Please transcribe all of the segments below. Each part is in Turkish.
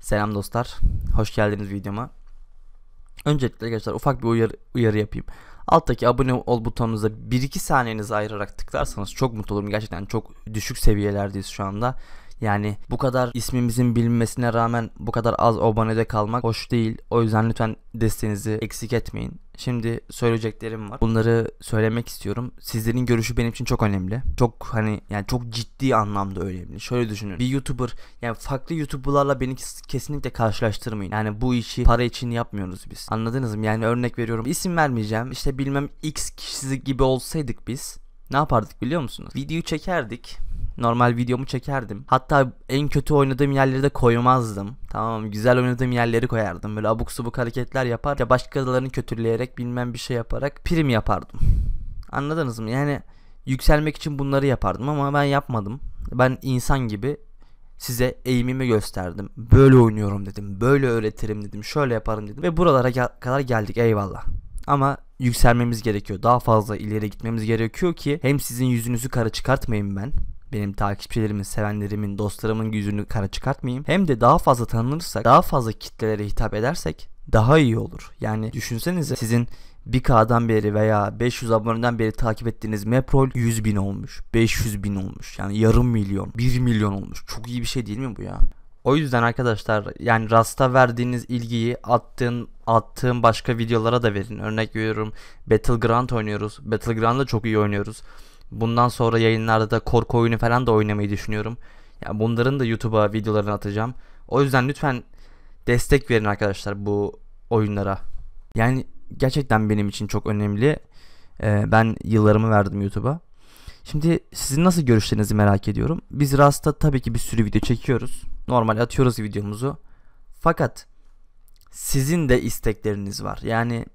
Selam dostlar. Hoş geldiniz videoma. Öncelikle arkadaşlar ufak bir uyarı, uyarı yapayım. Alttaki abone ol butonunuza 1-2 saniyenizi ayırarak tıklarsanız çok mutlu olurum. Gerçekten çok düşük seviyelerdeyiz şu anda. Yani bu kadar ismimizin bilinmesine rağmen bu kadar az abonede kalmak hoş değil. O yüzden lütfen desteğinizi eksik etmeyin. Şimdi söyleyeceklerim var. Bunları söylemek istiyorum. Sizlerin görüşü benim için çok önemli. Çok hani yani çok ciddi anlamda önemli. Şöyle düşünün. Bir YouTuber yani farklı YouTuber'larla beni kesinlikle karşılaştırmayın. Yani bu işi para için yapmıyoruz biz. Anladınız mı? Yani örnek veriyorum. İsim vermeyeceğim. İşte bilmem X kişisi gibi olsaydık biz ne yapardık biliyor musunuz? Videoyu çekerdik normal videomu çekerdim. Hatta en kötü oynadığım yerleri de koymazdım. Tamam güzel oynadığım yerleri koyardım. Böyle abuk subuk hareketler yapar ya başkalarını kötüleyerek bilmem bir şey yaparak prim yapardım. Anladınız mı? Yani yükselmek için bunları yapardım ama ben yapmadım. Ben insan gibi size eğimimi gösterdim. Böyle oynuyorum dedim. Böyle öğretirim dedim. Şöyle yaparım dedim. Ve buralara gel- kadar geldik eyvallah. Ama yükselmemiz gerekiyor. Daha fazla ileri gitmemiz gerekiyor ki hem sizin yüzünüzü kara çıkartmayayım ben benim takipçilerimin, sevenlerimin, dostlarımın yüzünü kara çıkartmayayım. Hem de daha fazla tanınırsak, daha fazla kitlelere hitap edersek daha iyi olur. Yani düşünsenize sizin 1K'dan beri veya 500 aboneden beri takip ettiğiniz Meprol 100 bin olmuş. 500 bin olmuş. Yani yarım milyon, 1 milyon olmuş. Çok iyi bir şey değil mi bu ya? O yüzden arkadaşlar yani Rast'a verdiğiniz ilgiyi attığın attığım başka videolara da verin. Örnek veriyorum Battleground oynuyoruz. Battleground'da çok iyi oynuyoruz. Bundan sonra yayınlarda da korku oyunu falan da oynamayı düşünüyorum. Ya yani bunların da YouTube'a videolarını atacağım. O yüzden lütfen destek verin arkadaşlar bu oyunlara. Yani gerçekten benim için çok önemli. Ee, ben yıllarımı verdim YouTube'a. Şimdi sizin nasıl görüşlerinizi merak ediyorum. Biz Rast'ta tabii ki bir sürü video çekiyoruz. Normal atıyoruz videomuzu. Fakat sizin de istekleriniz var. Yani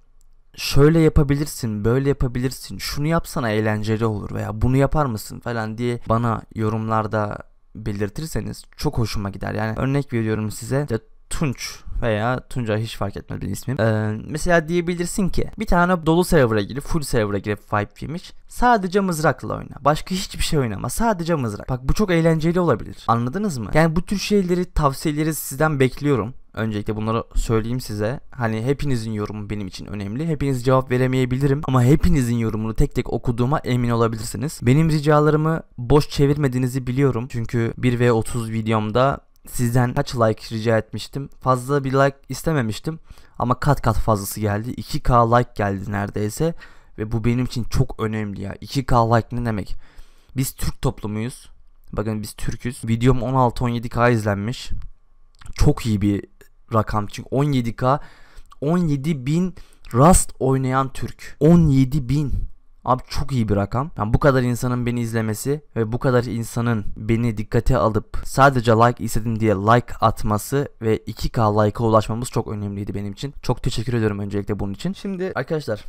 şöyle yapabilirsin, böyle yapabilirsin, şunu yapsana eğlenceli olur veya bunu yapar mısın falan diye bana yorumlarda belirtirseniz çok hoşuma gider. Yani örnek veriyorum size Tunç veya Tunca hiç fark etmez benim ismim. Ee, mesela diyebilirsin ki bir tane dolu server'a girip full server'a girip five yemiş. Sadece mızrakla oyna. Başka hiçbir şey oynama. Sadece mızrak. Bak bu çok eğlenceli olabilir. Anladınız mı? Yani bu tür şeyleri tavsiyeleri sizden bekliyorum. Öncelikle bunları söyleyeyim size. Hani hepinizin yorumu benim için önemli. Hepiniz cevap veremeyebilirim ama hepinizin yorumunu tek tek okuduğuma emin olabilirsiniz. Benim ricalarımı boş çevirmediğinizi biliyorum. Çünkü 1 ve 30 videomda sizden kaç like rica etmiştim. Fazla bir like istememiştim ama kat kat fazlası geldi. 2k like geldi neredeyse ve bu benim için çok önemli ya. 2k like ne demek? Biz Türk toplumuyuz. Bakın biz Türküz. Videom 16-17k izlenmiş. Çok iyi bir rakam çünkü 17k 17 bin Rust oynayan Türk 17 bin Abi çok iyi bir rakam. Yani bu kadar insanın beni izlemesi ve bu kadar insanın beni dikkate alıp sadece like istedim diye like atması ve 2k like'a ulaşmamız çok önemliydi benim için. Çok teşekkür ediyorum öncelikle bunun için. Şimdi arkadaşlar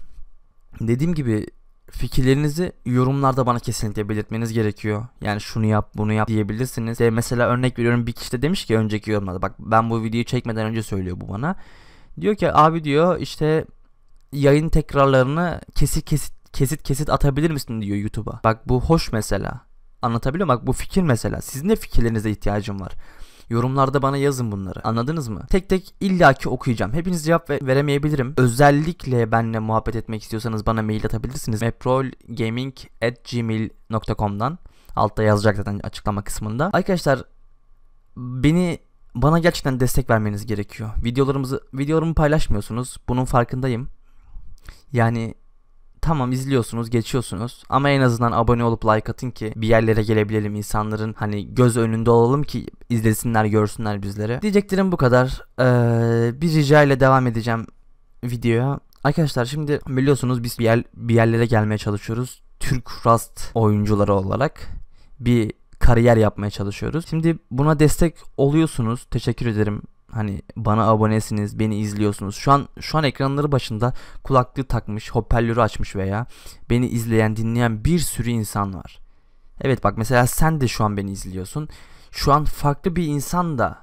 dediğim gibi fikirlerinizi yorumlarda bana kesinlikle belirtmeniz gerekiyor. Yani şunu yap bunu yap diyebilirsiniz. E mesela örnek veriyorum bir kişi de demiş ki önceki yorumlarda bak ben bu videoyu çekmeden önce söylüyor bu bana. Diyor ki abi diyor işte yayın tekrarlarını kesit kesit kesit kesit atabilir misin diyor YouTube'a. Bak bu hoş mesela. Anlatabiliyor muyum? Bak bu fikir mesela. Sizin de fikirlerinize ihtiyacım var. Yorumlarda bana yazın bunları. Anladınız mı? Tek tek illaki okuyacağım. Hepiniz cevap veremeyebilirim. Özellikle benimle muhabbet etmek istiyorsanız bana mail atabilirsiniz. meprolgaming@gmail.com'dan. Altta yazacak zaten açıklama kısmında. Arkadaşlar beni bana gerçekten destek vermeniz gerekiyor. Videolarımızı videolarımı paylaşmıyorsunuz. Bunun farkındayım. Yani tamam izliyorsunuz geçiyorsunuz ama en azından abone olup like atın ki bir yerlere gelebilelim insanların hani göz önünde olalım ki izlesinler görsünler bizleri. Diyeceklerim bu kadar. Ee, bir rica ile devam edeceğim videoya. Arkadaşlar şimdi biliyorsunuz biz bir, yer, bir yerlere gelmeye çalışıyoruz. Türk Rust oyuncuları olarak bir kariyer yapmaya çalışıyoruz. Şimdi buna destek oluyorsunuz. Teşekkür ederim hani bana abonesiniz, beni izliyorsunuz. Şu an şu an ekranları başında kulaklığı takmış, hoparlörü açmış veya beni izleyen, dinleyen bir sürü insan var. Evet bak mesela sen de şu an beni izliyorsun. Şu an farklı bir insan da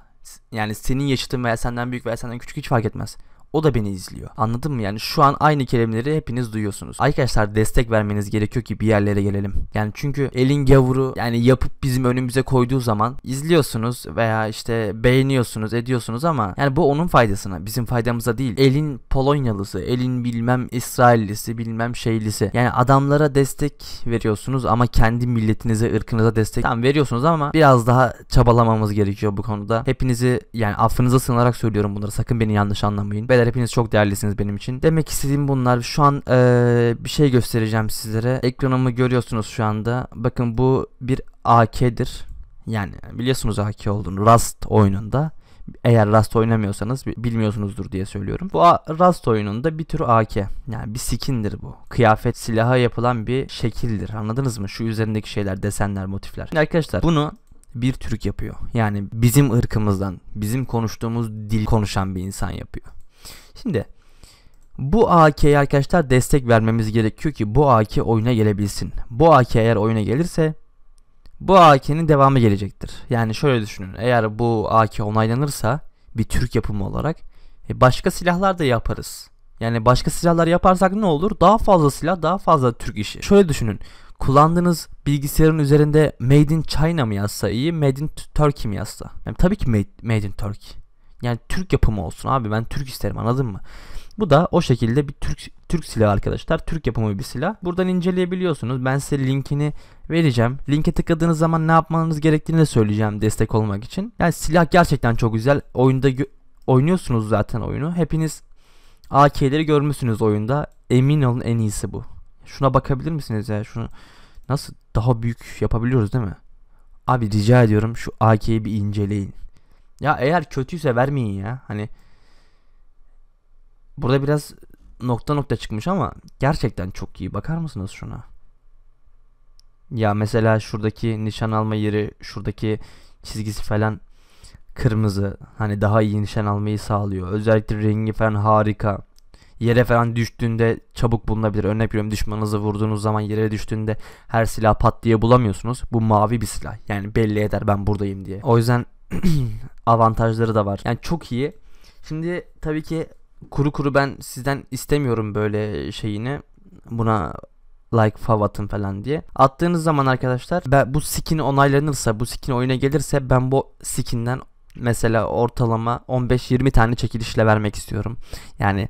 yani senin yaşıtın veya senden büyük veya senden küçük hiç fark etmez. O da beni izliyor. Anladın mı? Yani şu an aynı kelimeleri hepiniz duyuyorsunuz. Arkadaşlar destek vermeniz gerekiyor ki bir yerlere gelelim. Yani çünkü elin gavuru yani yapıp bizim önümüze koyduğu zaman izliyorsunuz veya işte beğeniyorsunuz, ediyorsunuz ama yani bu onun faydasına, bizim faydamıza değil. Elin Polonyalısı, elin bilmem İsraillisi, bilmem şeylisi. Yani adamlara destek veriyorsunuz ama kendi milletinize, ırkınıza destek tamam veriyorsunuz ama biraz daha çabalamamız gerekiyor bu konuda. Hepinizi yani affınıza sığınarak söylüyorum bunları. Sakın beni yanlış anlamayın. Beyler hepiniz çok değerlisiniz benim için. Demek istediğim bunlar. Şu an ee, bir şey göstereceğim sizlere. Ekranımı görüyorsunuz şu anda. Bakın bu bir AK'dir. Yani biliyorsunuz AK olduğunu Rust oyununda. Eğer Rust oynamıyorsanız bilmiyorsunuzdur diye söylüyorum. Bu Rust oyununda bir tür AK. Yani bir skindir bu. Kıyafet silaha yapılan bir şekildir. Anladınız mı? Şu üzerindeki şeyler, desenler, motifler. Şimdi arkadaşlar bunu bir Türk yapıyor. Yani bizim ırkımızdan, bizim konuştuğumuz dil konuşan bir insan yapıyor. Şimdi bu AK'ye arkadaşlar destek vermemiz gerekiyor ki bu AK oyuna gelebilsin. Bu AK eğer oyuna gelirse bu AK'nin devamı gelecektir. Yani şöyle düşünün. Eğer bu AK onaylanırsa bir Türk yapımı olarak e, başka silahlar da yaparız. Yani başka silahlar yaparsak ne olur? Daha fazla silah, daha fazla Türk işi. Şöyle düşünün. Kullandığınız bilgisayarın üzerinde Made in China mı yazsa iyi, Made in Turkey mi yazsa? Yani tabii ki Made, made in Turkey. Yani Türk yapımı olsun abi ben Türk isterim anladın mı? Bu da o şekilde bir Türk Türk silahı arkadaşlar. Türk yapımı bir silah. Buradan inceleyebiliyorsunuz. Ben size linkini vereceğim. Linke tıkladığınız zaman ne yapmanız gerektiğini de söyleyeceğim destek olmak için. Yani silah gerçekten çok güzel. Oyunda oynuyorsunuz zaten oyunu. Hepiniz AK'leri görmüşsünüz oyunda. Emin olun en iyisi bu. Şuna bakabilir misiniz ya? Şunu nasıl daha büyük yapabiliyoruz değil mi? Abi rica ediyorum şu AK'yi bir inceleyin. Ya eğer kötüyse vermeyin ya. Hani burada biraz nokta nokta çıkmış ama gerçekten çok iyi. Bakar mısınız şuna? Ya mesela şuradaki nişan alma yeri, şuradaki çizgisi falan kırmızı. Hani daha iyi nişan almayı sağlıyor. Özellikle rengi falan harika. Yere falan düştüğünde çabuk bulunabilir. Örnek veriyorum düşmanınızı vurduğunuz zaman yere düştüğünde her silah pat diye bulamıyorsunuz. Bu mavi bir silah. Yani belli eder ben buradayım diye. O yüzden avantajları da var. Yani çok iyi. Şimdi tabii ki kuru kuru ben sizden istemiyorum böyle şeyini. Buna like fav atın falan diye. Attığınız zaman arkadaşlar ben bu skin onaylanırsa bu skin oyuna gelirse ben bu skinden mesela ortalama 15-20 tane çekilişle vermek istiyorum. Yani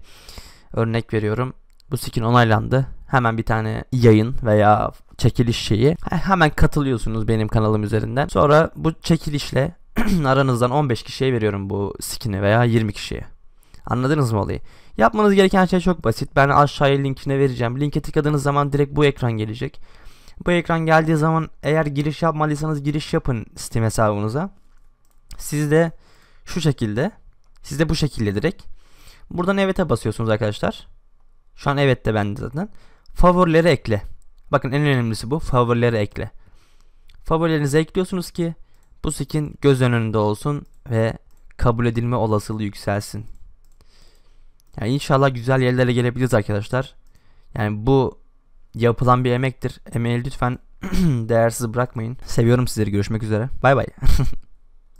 örnek veriyorum. Bu skin onaylandı. Hemen bir tane yayın veya çekiliş şeyi. Hemen katılıyorsunuz benim kanalım üzerinden. Sonra bu çekilişle aranızdan 15 kişiye veriyorum bu skin'i veya 20 kişiye. Anladınız mı olayı? Yapmanız gereken şey çok basit. Ben aşağıya linkine vereceğim. Linke tıkladığınız zaman direkt bu ekran gelecek. Bu ekran geldiği zaman eğer giriş yapmadıysanız giriş yapın Steam hesabınıza. Siz de şu şekilde. Siz de bu şekilde direkt. Buradan evet'e basıyorsunuz arkadaşlar. Şu an evet de bende zaten. Favorileri ekle. Bakın en önemlisi bu. Favorileri ekle. Favorilerinizi ekliyorsunuz ki bu skin göz önünde olsun ve kabul edilme olasılığı yükselsin. Yani inşallah güzel yerlere gelebiliriz arkadaşlar. Yani bu yapılan bir emektir. Emeği lütfen değersiz bırakmayın. Seviyorum sizleri. Görüşmek üzere. Bay bay.